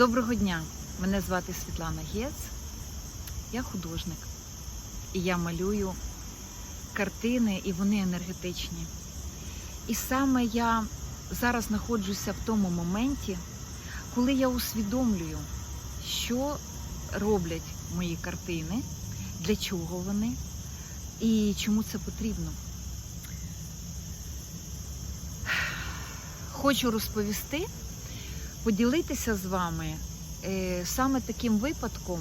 Доброго дня! Мене звати Світлана Гєц. Я художник. І я малюю картини, і вони енергетичні. І саме я зараз знаходжуся в тому моменті, коли я усвідомлюю, що роблять мої картини, для чого вони і чому це потрібно. Хочу розповісти, поділитися з вами е, саме таким випадком,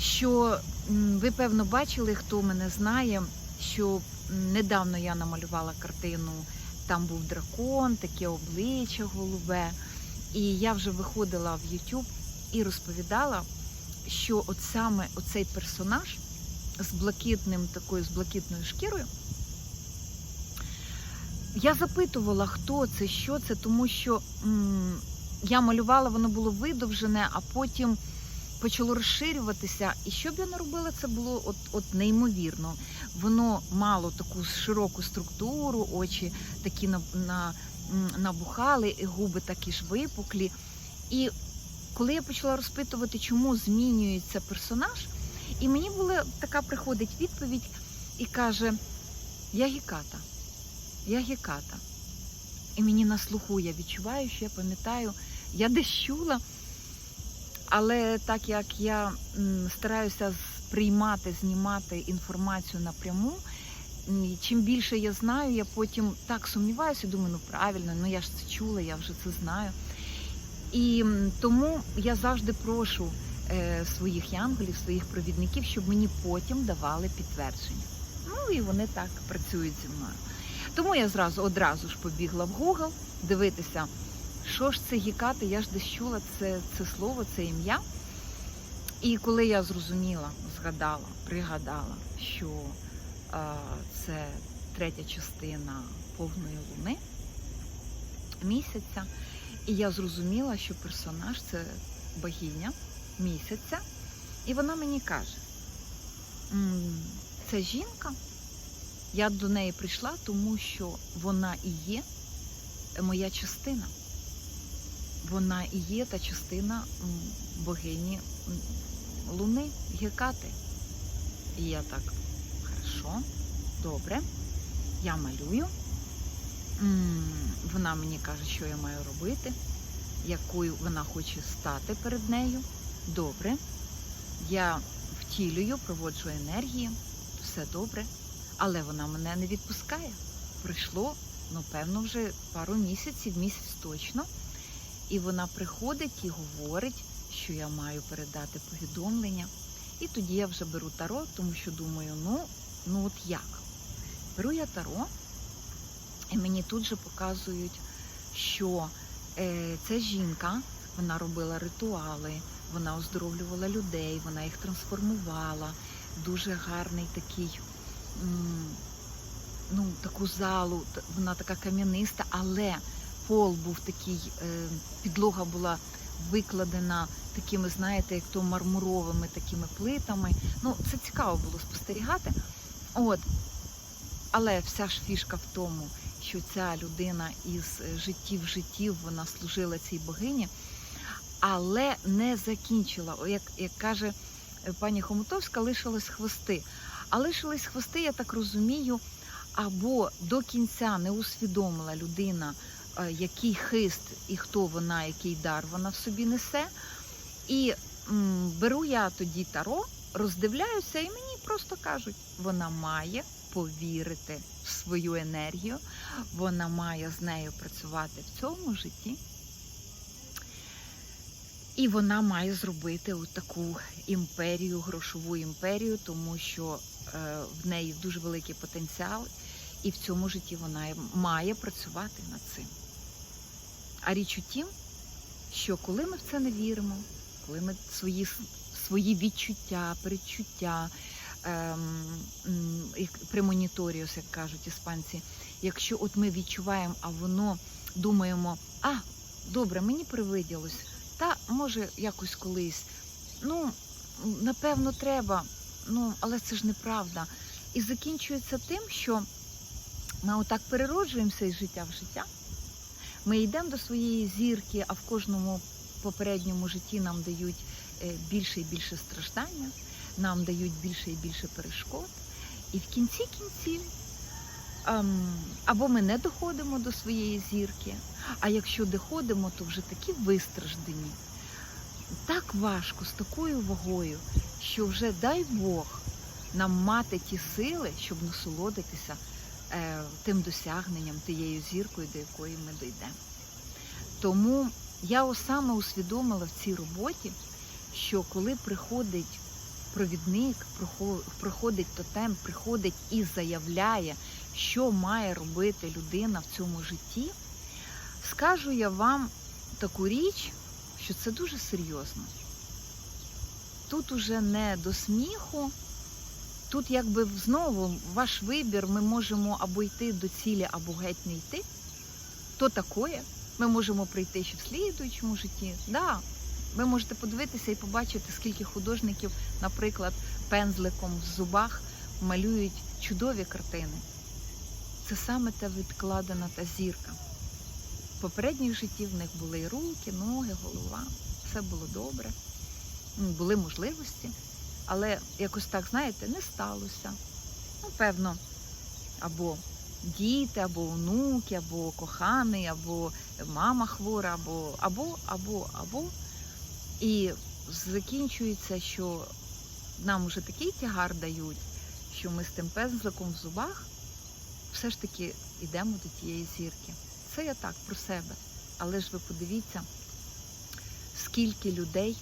що ви, певно, бачили, хто мене знає, що недавно я намалювала картину, там був дракон, таке обличчя голубе. І я вже виходила в YouTube і розповідала, що от саме оцей персонаж з блакитним такою з блакитною шкірою. Я запитувала, хто це, що це, тому що м, я малювала, воно було видовжене, а потім почало розширюватися. І що б я не робила, це було от, от неймовірно. Воно мало таку широку структуру, очі такі на, на, набухали, і губи такі ж випуклі. І коли я почала розпитувати, чому змінюється персонаж, і мені була така приходить відповідь і каже: Я гіката. Я геката. І мені на слуху я відчуваю, що я пам'ятаю, я десь чула, але так як я стараюся сприймати, знімати інформацію напряму, чим більше я знаю, я потім так сумніваюся, думаю, ну правильно, ну я ж це чула, я вже це знаю. І тому я завжди прошу е, своїх янголів, своїх провідників, щоб мені потім давали підтвердження. Ну і вони так працюють зі мною. Тому я зразу одразу ж побігла в Google дивитися, що ж це гікати, я ж десь чула це, це слово, це ім'я. І коли я зрозуміла, згадала, пригадала, що е, це третя частина повної луни місяця, і я зрозуміла, що персонаж це богиня місяця, і вона мені каже: це жінка. Я до неї прийшла, тому що вона і є моя частина. Вона і є та частина богині Луни, Гекати. І я так, хорошо, добре, я малюю. Вона мені каже, що я маю робити, якою вона хоче стати перед нею. Добре. Я втілюю, проводжу енергії, все добре. Але вона мене не відпускає. Пройшло, ну, певно, вже пару місяців, місяць точно. І вона приходить і говорить, що я маю передати повідомлення. І тоді я вже беру таро, тому що думаю, ну, ну от як? Беру я таро, і мені тут же показують, що е, ця жінка, вона робила ритуали, вона оздоровлювала людей, вона їх трансформувала. Дуже гарний такий ну, таку залу, вона така кам'яниста, але пол був такий, е, підлога була викладена такими, знаєте, як то мармуровими такими плитами. Ну, це цікаво було спостерігати. От. Але вся ж фішка в тому, що ця людина із е, життів життів вона служила цій богині, але не закінчила. Як, як каже е, пані Хомутовська, лишились хвости. А лишились хвости, я так розумію, або до кінця не усвідомила людина, е, який хист і хто вона, який дар вона в собі несе. І м, беру я тоді таро, роздивляюся, і мені просто кажуть, вона має повірити в свою енергію, вона має з нею працювати в цьому житті. І вона має зробити таку імперію, грошову імперію, тому що е, в неї дуже великий потенціал, і в цьому житті вона має працювати над цим. А річ у тім, що коли ми в це не віримо, коли ми свої, свої відчуття, передчуття, ем, премоніторіус, як кажуть іспанці, якщо от ми відчуваємо, а воно думаємо, а, добре, мені привиділось, та може якось колись. Ну, напевно, треба, ну, але це ж неправда. І закінчується тим, що ми отак перероджуємося із життя в життя. Ми йдемо до своєї зірки, а в кожному попередньому житті нам дають е, більше і більше страждання, нам дають більше і більше перешкод. І в кінці кінців або ми не доходимо до своєї зірки, а якщо доходимо, то вже такі вистраждені. Так важко з такою вагою, що вже дай Бог нам мати ті сили, щоб насолодитися е, тим досягненням, тією зіркою, до якої ми дійдемо. Тому я саме усвідомила в цій роботі, що коли приходить провідник, проходить тотем, приходить і заявляє, що має робити людина в цьому житті, скажу я вам таку річ, що це дуже серйозно. Тут уже не до сміху, тут якби знову ваш вибір, ми можемо або йти до цілі, або геть не йти. То такое. Ми можемо прийти ще в слідуючому житті. Да, ви можете подивитися і побачити, скільки художників, наприклад, пензликом в зубах малюють чудові картини. Це саме та відкладена та зірка. В попередніх житті в них були і руки, ноги, голова. Все було добре. Були можливості, але якось так, знаєте, не сталося. Ну, певно, або діти, або онуки, або коханий, або мама хвора, або, або, або, або. І закінчується, що нам уже такий тягар дають, що ми з тим пензликом в зубах все ж таки йдемо до тієї зірки. Це я так про себе. Але ж ви подивіться, скільки людей,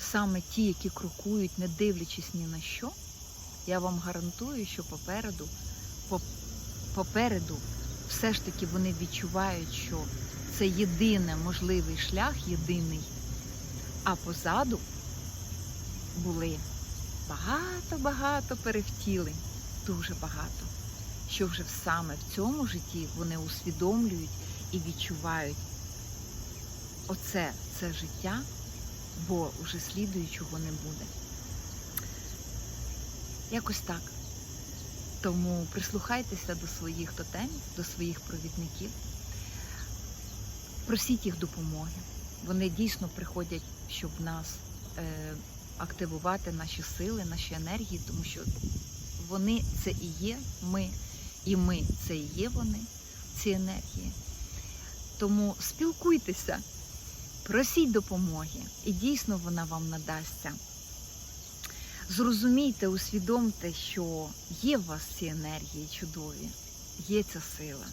саме ті, які крокують, не дивлячись ні на що, я вам гарантую, що попереду, попереду все ж таки вони відчувають, що це єдиний можливий шлях, єдиний. А позаду були багато-багато перевтілень, дуже багато. Що вже саме в цьому житті вони усвідомлюють і відчувають оце це життя, бо вже слідуючого не буде. Якось так. Тому прислухайтеся до своїх тотемів, до своїх провідників. Просіть їх допомоги. Вони дійсно приходять, щоб нас е, активувати наші сили, наші енергії, тому що вони це і є ми, і ми це і є вони, ці енергії. Тому спілкуйтеся, просіть допомоги, і дійсно вона вам надасться. Зрозумійте, усвідомте, що є в вас ці енергії чудові, є ця сила.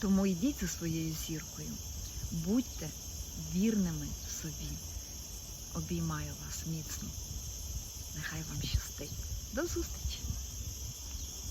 Тому йдіть за своєю зіркою, будьте вірними собі. Обіймаю вас міцно. Нехай вам щастить. До зустрічі!